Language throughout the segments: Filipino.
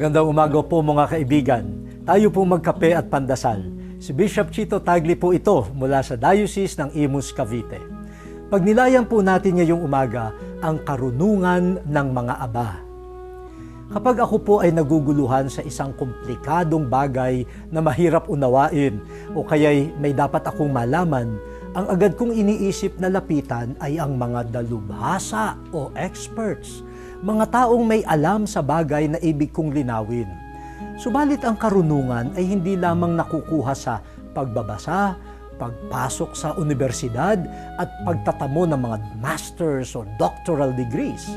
Magandang umaga po mga kaibigan. Tayo po magkape at pandasal. Si Bishop Chito Tagli po ito mula sa Diocese ng Imus, Cavite. Pagnilayan po natin ngayong umaga ang karunungan ng mga aba. Kapag ako po ay naguguluhan sa isang komplikadong bagay na mahirap unawain o kaya'y may dapat akong malaman, ang agad kong iniisip na lapitan ay ang mga dalubhasa o experts, mga taong may alam sa bagay na ibig kong linawin. Subalit ang karunungan ay hindi lamang nakukuha sa pagbabasa, pagpasok sa universidad at pagtatamo ng mga masters or doctoral degrees.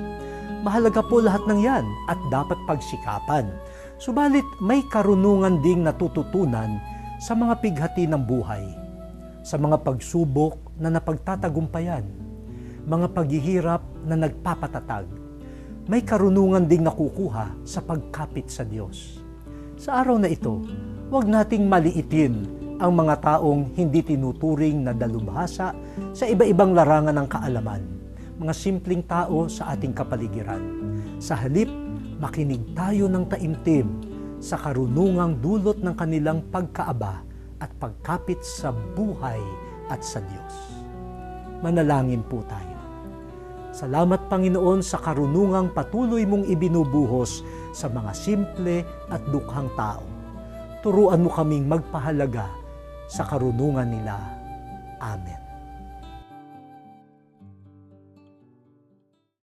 Mahalaga po lahat ng yan at dapat pagsikapan. Subalit may karunungan ding natututunan sa mga pighati ng buhay, sa mga pagsubok na napagtatagumpayan, mga paghihirap na nagpapatatag. May karunungan ding nakukuha sa pagkapit sa Diyos. Sa araw na ito, huwag nating maliitin ang mga taong hindi tinuturing na dalubhasa sa iba-ibang larangan ng kaalaman mga simpleng tao sa ating kapaligiran. Sa halip, makinig tayo ng taimtim sa karunungang dulot ng kanilang pagkaaba at pagkapit sa buhay at sa Diyos. Manalangin po tayo. Salamat Panginoon sa karunungang patuloy mong ibinubuhos sa mga simple at dukhang tao. Turuan mo kaming magpahalaga sa karunungan nila. Amen.